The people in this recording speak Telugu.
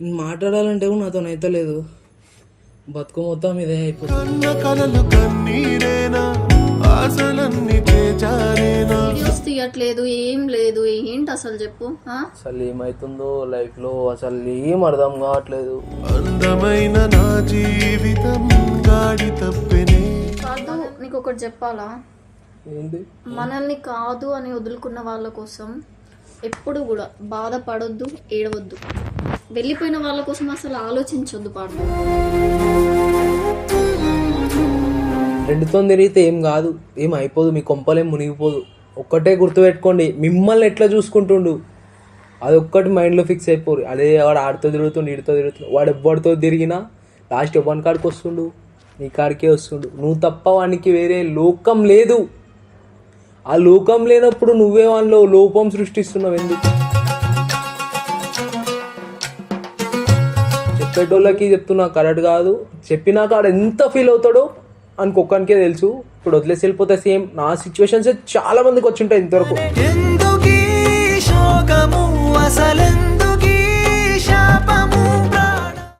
మాట్లాడాలంటే కూడా నాతో అయితే లేదు. బతుకు మొత్తం ఇదే అయిపోతుంది. కన్న కలలు కన్నీరేనా? ఆశలన్నీ చేచారేనా? వీడియోస్ తీయట్లేదు ఏం లేదు. ఏంటి అసలు చెప్పు? అసలు ఏమవుతుందో లైఫ్లో అసలు ఏం అర్థం కావట్లేదు. అందమైన నా జీవితం గాడి తప్పెనే? కాదు నీకు ఒకటి చెప్పాలా? ఏంటి మనల్ని కాదు అని వదులుకున్న వాళ్ళ కోసం ఎప్పుడు కూడా బాధపడొద్దు ఏడవద్దు. వెళ్ళిపోయిన వాళ్ళ కోసం అసలు ఆలోచించొద్దు పాడు రెండుతో తిరిగితే ఏం కాదు ఏం అయిపోదు మీ కొంపలేం మునిగిపోదు. ఒక్కటే గుర్తుపెట్టుకోండి మిమ్మల్ని ఎట్లా చూసుకుంటుండు? అది ఒక్కటి మైండ్లో ఫిక్స్ అయిపోరు. అదే వాడు ఆడితో తిరుగుతుండు ఇడితో తిరుగుతుండు. వాడు ఎవ్వడితో తిరిగినా లాస్ట్ ఎవరి కాడికి వస్తుండు నీ కాడికే వస్తుండు. నువ్వు తప్ప వానికి వేరే లోకం లేదు. ఆ లోకం లేనప్పుడు నువ్వే వాళ్ళలో లోపం సృష్టిస్తున్నావు ఎందుకు? చెప్పేటోళ్ళకి చెప్తున్నా కరెక్ట్ కాదు. చెప్పినాక ఆడ ఎంత ఫీల్ అవుతాడో అనుకొక్కనికే తెలుసు. ఇప్పుడు వదిలేసి వెళ్ళిపోతే సేమ్ నా సిచ్యువేషన్స్ చాలా మందికి వచ్చి ఉంటాయి ఇంతవరకు. ఎందుకీ